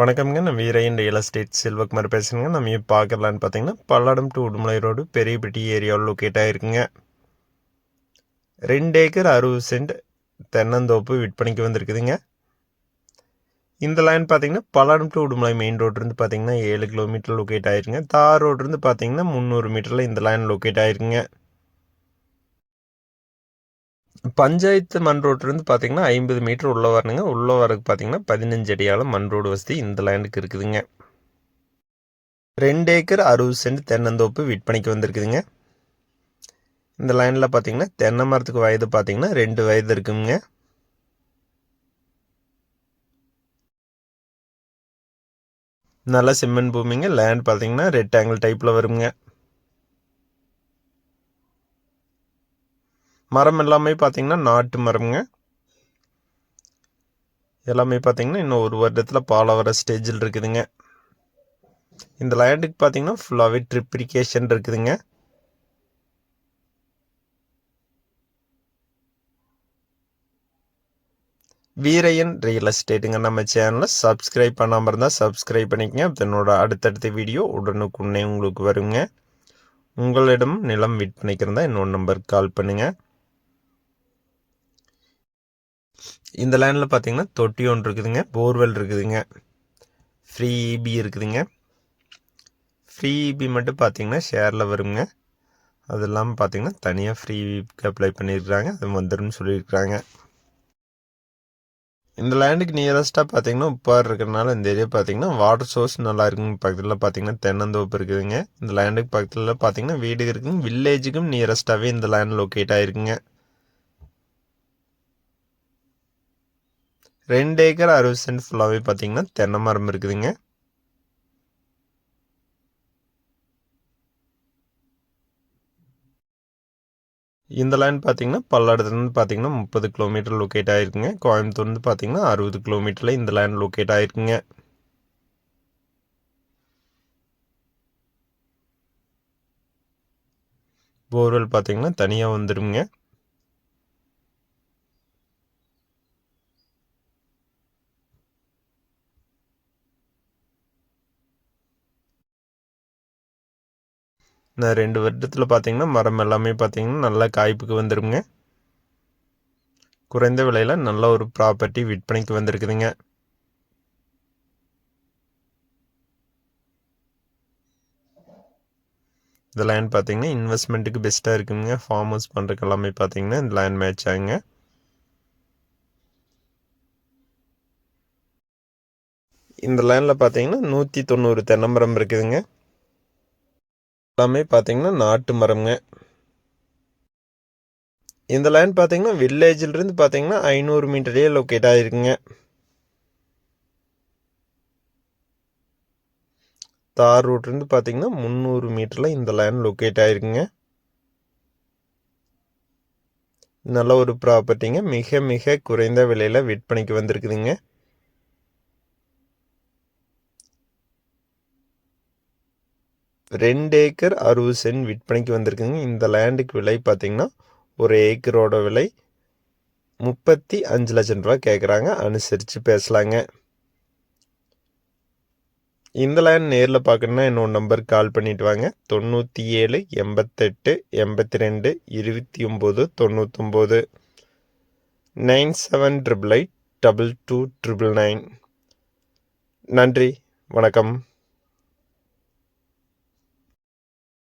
வணக்கம்ங்க. நான் Veeraiyan real estate Selvakumar பேசுகிறேங்க நம்ம இப்போ பார்க்கலான்னு பார்த்தீங்கன்னா பல்லடம் டு உடுமலை ரோடு பெரியபட்டி ஏரியாவில் லொக்கேட் ஆகிருக்குங்க ரெண்டு ஏக்கர் அறுபது சென்ட் தென்னந்தோப்பு விற்பனைக்கு வந்திருக்குதுங்க. இந்த லைன் பார்த்தீங்கன்னா பல்லடம் டு உடுமலை மெயின் ரோட்லேருந்து பார்த்தீங்கன்னா ஏழு கிலோமீட்டர் லொக்கேட் ஆயிருக்குங்க. தார் ரோட்லேருந்து பார்த்தீங்கன்னா முந்நூறு மீட்டரில் இந்த லைன் லொக்கேட் ஆயிருக்குங்க. பஞ்சாயத்து மண் ரோட்லேருந்து பார்த்தீங்கன்னா ஐம்பது மீட்டர் உள்ளே வரணுங்க. உள்ளே வரக்கு பார்த்தீங்கன்னா பதினஞ்சு அடியால் மண் ரோடு வசதி இந்த லேண்டுக்கு இருக்குதுங்க. ரெண்டு ஏக்கர் அறுபது சென்ட் தென்னந்தோப்பு விற்பனைக்கு வந்திருக்குதுங்க. இந்த லைனில் பார்த்தீங்கன்னா தென்னை மரத்துக்கு வயது பார்த்தீங்கன்னா ரெண்டு வயது இருக்குங்க. நல்ல சிமெண்ட் பூமிங்க. லேண்ட் பார்த்தீங்கன்னா ரெக்டாங்கிள் டைப்பில் வருங்க. மரம் எல்லாமே பார்த்தீங்கன்னா நாட்டு மரம்ங்க. எல்லாமே பார்த்தீங்கன்னா இன்னும் ஒரு வருடத்தில் பால வர ஸ்டேஜில் இருக்குதுங்க. இந்த லேண்டுக்கு பார்த்தீங்கன்னா ஃபுல்லாகவே ட்ரிப்ரிகேஷன் இருக்குதுங்க. வீரையன் ரியல் எஸ்டேட்டுங்க நம்ம சேனலில் சப்ஸ்கிரைப் பண்ணாமல் இருந்தால் சப்ஸ்கிரைப் பண்ணிக்கங்க. இதனோட அடுத்தடுத்த வீடியோ உடனுக்குன்னே உங்களுக்கு வருங்க. உங்களிடம் நிலம் விற்பனைக்கு இருந்தால் இன்னொரு நம்பருக்கு கால் பண்ணுங்கள் இந்த லேண்டில் பார்த்தீங்கன்னா தொட்டி ஒன்று இருக்குதுங்க. போர்வெல் இருக்குதுங்க. ஃப்ரீ இபி இருக்குதுங்க. ஃப்ரீ இபி மட்டும் பார்த்தீங்கன்னா ஷேரில் வருங்க. அது இல்லாமல் பார்த்தீங்கன்னா தனியாக ஃப்ரீ அப்ளை பண்ணியிருக்கிறாங்க அது வந்துடும் சொல்லியிருக்கிறாங்க இந்த லேண்டுக்கு நியரஸ்ட்டாக பார்த்தீங்கன்னா உப்பாறு இருக்கிறனால இந்த ஏரியா பார்த்தீங்கன்னா வாட்டர் சோர்ஸ் நல்லா இருக்குங்க. பக்கத்தில் பார்த்தீங்கன்னா தென்னந்தோப்பு இருக்குதுங்க. இந்த லேண்டுக்கு பக்கத்தில் பார்த்தீங்கன்னா வீடு இருக்குங்க. வில்லேஜுக்கும் நியரஸ்ட்டாகவே இந்த லேண்ட் லொக்கேட் ஆகிருக்குங்க ரெண்டு ஏக்கர் அறுபது சென்ட் ஃபுல்லாகவே பார்த்தீங்கன்னா தென்னை மரம் இருக்குதுங்க. இந்த லேண்ட் பார்த்தீங்கன்னா பல்லடத்துலேருந்து பார்த்தீங்கன்னா முப்பது கிலோமீட்டர் லொக்கேட் ஆகிருக்குங்க கோயம்புத்தூர்லேருந்து பார்த்தீங்கன்னா அறுபது கிலோமீட்டரில் இந்த லேண்ட் லொக்கேட் ஆகிருக்குங்க போர்வெல் பார்த்தீங்கன்னா தனியாக வந்துடுங்க ரெண்டு வருடத்தில் பார்த்தீங்கன்னா மரம் எல்லாமே பார்த்தீங்கன்னா நல்ல காய்ப்புக்கு வந்துடுங்க குறைந்த விலையில் நல்ல ஒரு ப்ராப்பர்ட்டி விற்பனைக்கு வந்திருக்குதுங்க. இந்த லேண்ட் பார்த்தீங்கன்னா இன்வெஸ்ட்மெண்ட்டுக்கு பெஸ்ட்டாக இருக்குங்க. ஃபார்ம் ஹவுஸ் பண்ணுறதுக்கு எல்லாமே பார்த்தீங்கன்னா இந்த லேண்ட் மேட்ச் ஆகுங்க. இந்த லேண்டில் பார்த்தீங்கன்னா நூற்றி தொண்ணூறு தென்னமரம் இருக்குதுங்க. எல்லாமே பார்த்தீங்கன்னா நாட்டு மரம்ங்க. இந்த லேண்ட் பார்த்தீங்கன்னா வில்லேஜிலிருந்து பார்த்தீங்கன்னா ஐநூறு மீட்டர்லேயே லொக்கேட் ஆகிருக்குங்க தார் ரூட்லேருந்து பார்த்தீங்கன்னா முந்நூறு மீட்டரில் இந்த லேண்ட் லொக்கேட் ஆகிருக்குங்க நல்ல ஒரு ப்ராப்பர்ட்டிங்க மிக மிக குறைந்த விலையில் விற்பனைக்கு வந்திருக்குதுங்க. ரெண்டு ஏக்கர் அறுபது சென்ட் விற்பனைக்கு வந்திருக்குங்க. இந்த லேண்டுக்கு விலை பார்த்திங்கன்னா ஒரு ஏக்கரோட விலை முப்பத்தி அஞ்சு லட்சம் ரூபா கேட்குறாங்க அனுசரித்து பேசலாங்க. இந்த லேண்ட் நேரில் பார்க்கணுன்னா என்னோட நம்பருக்கு கால் பண்ணிட்டு வாங்க. தொண்ணூற்றி ஏழு எண்பத்தெட்டு எண்பத்தி ரெண்டு இருபத்தி ஒம்பது தொண்ணூத்தொம்பது. Nine seven triple eight double two triple nine. நன்றி. வணக்கம்.